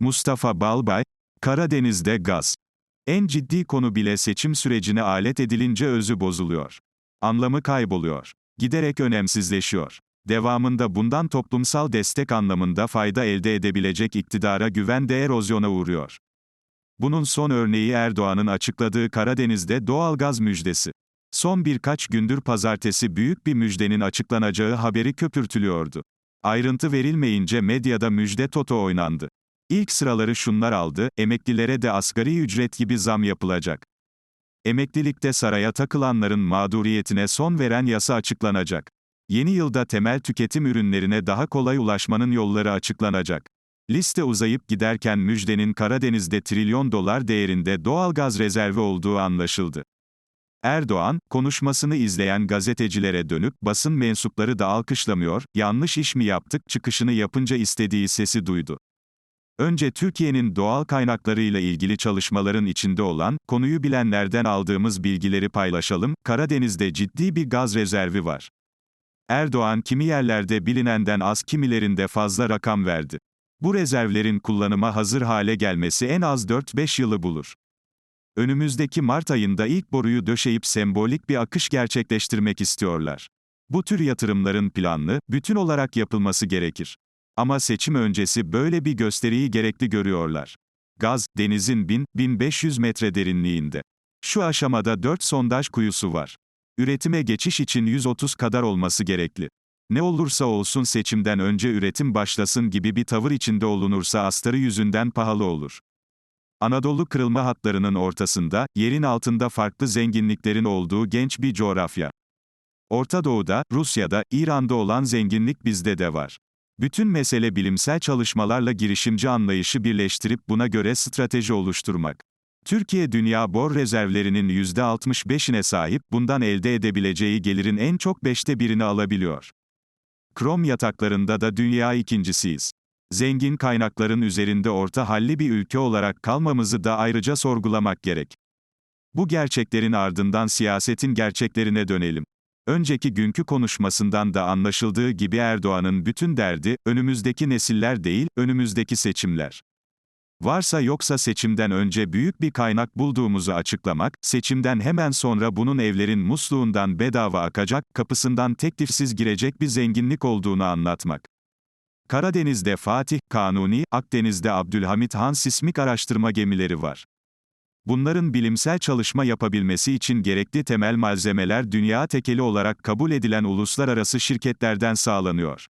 Mustafa Balbay, Karadeniz'de gaz. En ciddi konu bile seçim sürecine alet edilince özü bozuluyor. Anlamı kayboluyor. Giderek önemsizleşiyor. Devamında bundan toplumsal destek anlamında fayda elde edebilecek iktidara güven de erozyona uğruyor. Bunun son örneği Erdoğan'ın açıkladığı Karadeniz'de doğalgaz müjdesi. Son birkaç gündür pazartesi büyük bir müjdenin açıklanacağı haberi köpürtülüyordu. Ayrıntı verilmeyince medyada müjde toto oynandı. İlk sıraları şunlar aldı, emeklilere de asgari ücret gibi zam yapılacak. Emeklilikte saraya takılanların mağduriyetine son veren yasa açıklanacak. Yeni yılda temel tüketim ürünlerine daha kolay ulaşmanın yolları açıklanacak. Liste uzayıp giderken müjdenin Karadeniz'de trilyon dolar değerinde doğalgaz rezervi olduğu anlaşıldı. Erdoğan, konuşmasını izleyen gazetecilere dönüp basın mensupları da alkışlamıyor, yanlış iş mi yaptık çıkışını yapınca istediği sesi duydu. Önce Türkiye'nin doğal kaynaklarıyla ilgili çalışmaların içinde olan, konuyu bilenlerden aldığımız bilgileri paylaşalım, Karadeniz'de ciddi bir gaz rezervi var. Erdoğan kimi yerlerde bilinenden az kimilerinde fazla rakam verdi. Bu rezervlerin kullanıma hazır hale gelmesi en az 4-5 yılı bulur. Önümüzdeki Mart ayında ilk boruyu döşeyip sembolik bir akış gerçekleştirmek istiyorlar. Bu tür yatırımların planlı, bütün olarak yapılması gerekir. Ama seçim öncesi böyle bir gösteriyi gerekli görüyorlar. Gaz, denizin 1000-1500 metre derinliğinde. Şu aşamada 4 sondaj kuyusu var. Üretime geçiş için 130 kadar olması gerekli. Ne olursa olsun seçimden önce üretim başlasın gibi bir tavır içinde olunursa astarı yüzünden pahalı olur. Anadolu kırılma hatlarının ortasında, yerin altında farklı zenginliklerin olduğu genç bir coğrafya. Orta Doğu'da, Rusya'da, İran'da olan zenginlik bizde de var. Bütün mesele bilimsel çalışmalarla girişimci anlayışı birleştirip buna göre strateji oluşturmak. Türkiye dünya bor rezervlerinin %65'ine sahip, bundan elde edebileceği gelirin en çok beşte birini alabiliyor. Krom yataklarında da dünya ikincisiyiz. Zengin kaynakların üzerinde orta halli bir ülke olarak kalmamızı da ayrıca sorgulamak gerek. Bu gerçeklerin ardından siyasetin gerçeklerine dönelim. Önceki günkü konuşmasından da anlaşıldığı gibi Erdoğan'ın bütün derdi, önümüzdeki nesiller değil, önümüzdeki seçimler. Varsa yoksa seçimden önce büyük bir kaynak bulduğumuzu açıklamak, seçimden hemen sonra bunun evlerin musluğundan bedava akacak, kapısından teklifsiz girecek bir zenginlik olduğunu anlatmak. Karadeniz'de Fatih, Kanuni, Akdeniz'de Abdülhamit Han sismik araştırma gemileri var. Bunların bilimsel çalışma yapabilmesi için gerekli temel malzemeler dünya tekeli olarak kabul edilen uluslararası şirketlerden sağlanıyor.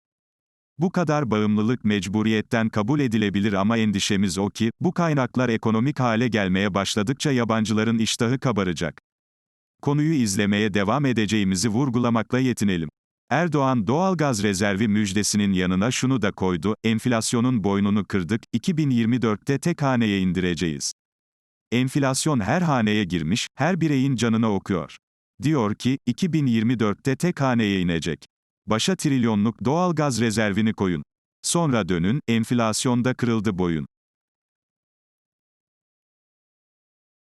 Bu kadar bağımlılık mecburiyetten kabul edilebilir ama endişemiz o ki, bu kaynaklar ekonomik hale gelmeye başladıkça yabancıların iştahı kabaracak. Konuyu izlemeye devam edeceğimizi vurgulamakla yetinelim. Erdoğan doğalgaz rezervi müjdesinin yanına şunu da koydu, enflasyonun boynunu kırdık, 2024'te tek haneye indireceğiz. Enflasyon her haneye girmiş, her bireyin canına okuyor. Diyor ki, 2024'te tek haneye inecek. Başa trilyonluk doğalgaz rezervini koyun. Sonra dönün, enflasyonda kırıldı boyun.